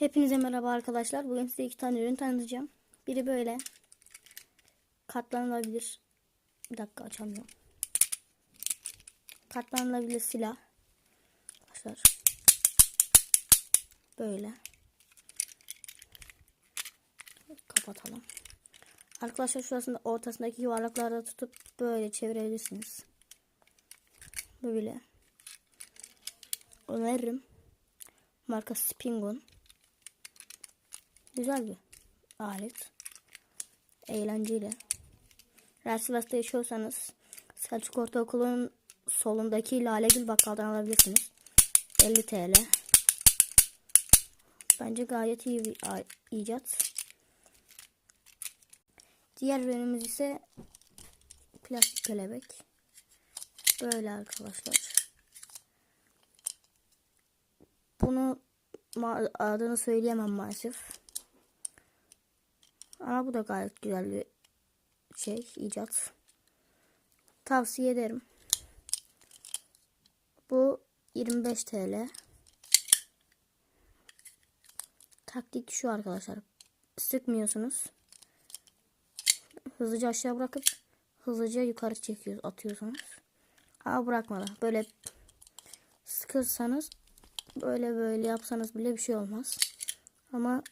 Hepinize merhaba arkadaşlar. Bugün size iki tane ürün tanıtacağım. Biri böyle katlanılabilir. Bir dakika açamıyorum. Katlanılabilir silah. Arkadaşlar. Böyle. Kapatalım. Arkadaşlar şurasında ortasındaki yuvarlaklarda tutup böyle çevirebilirsiniz. Böyle. Öneririm. Marka Spingun. Güzel bir alet. Eğlenceli. Sivas'ta yaşıyorsanız Selçuk Ortaokulu'nun solundaki Lalegül Bakkal'dan alabilirsiniz. 50 TL. Bence gayet iyi bir icat. Diğer ürünümüz ise plastik kelebek. Böyle arkadaşlar. Bunu adını söyleyemem maalesef. Ama bu da gayet güzel bir şey, icat. Tavsiye ederim. Bu 25 TL. Taktik şu arkadaşlar. Sıkmıyorsunuz. Hızlıca aşağı bırakıp hızlıca yukarı çekiyor, atıyorsunuz. Ama bırakmadan böyle sıkırsanız böyle böyle yapsanız bile bir şey olmaz. Ama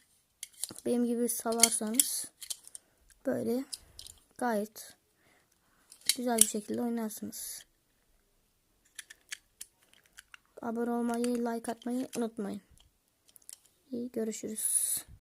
benim gibi salarsanız böyle gayet güzel bir şekilde oynarsınız. Abone olmayı, like atmayı unutmayın. İyi görüşürüz.